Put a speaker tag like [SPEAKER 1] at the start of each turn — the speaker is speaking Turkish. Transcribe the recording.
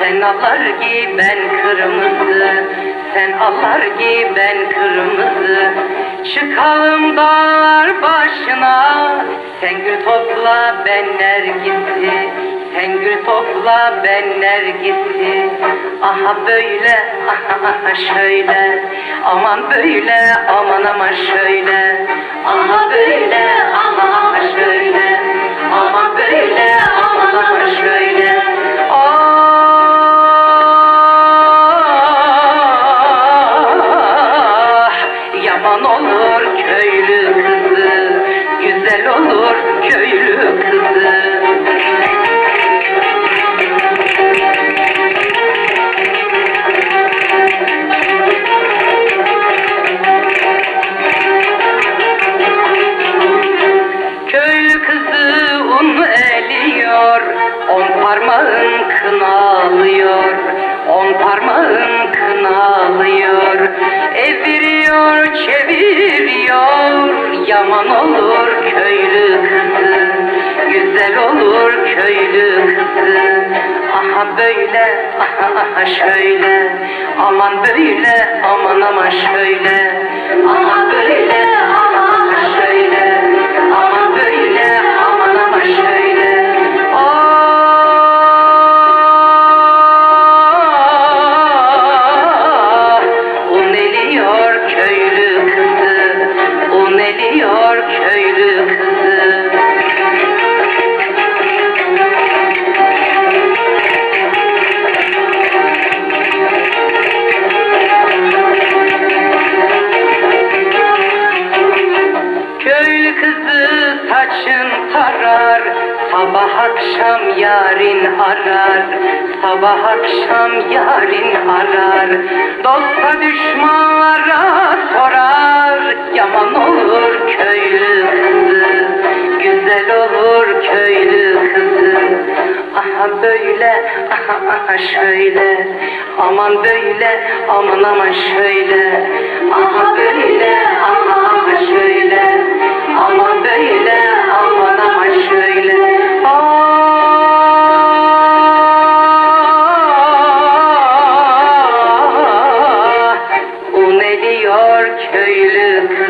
[SPEAKER 1] Sen allar giy ben kırmızı. Sen allar giy ben kırmızı. Çıkalım dağlar başına Sen gül topla ben nergisi. Sen gül topla ben nergisi. Aha böyle aha aha şöyle. Aman böyle aman aman şöyle. Aha böyle aha yaman olur köylü kızı Güzel olur köylü kızı parmağın kınalıyor, on parmağın kınalıyor. Yaman olur köylü kızı, güzel olur köylü kızı. Aha böyle, aha şöyle, aman böyle, aman aman şöyle, aha böyle, Sabah akşam yarın arar Sabah akşam yarın arar. Dosta düşmanlara sorar Yaman olur köylü kızı Güzel olur köylü kızı. Aha böyle aha aha şöyle Aman böyle aman aman şöyle köylü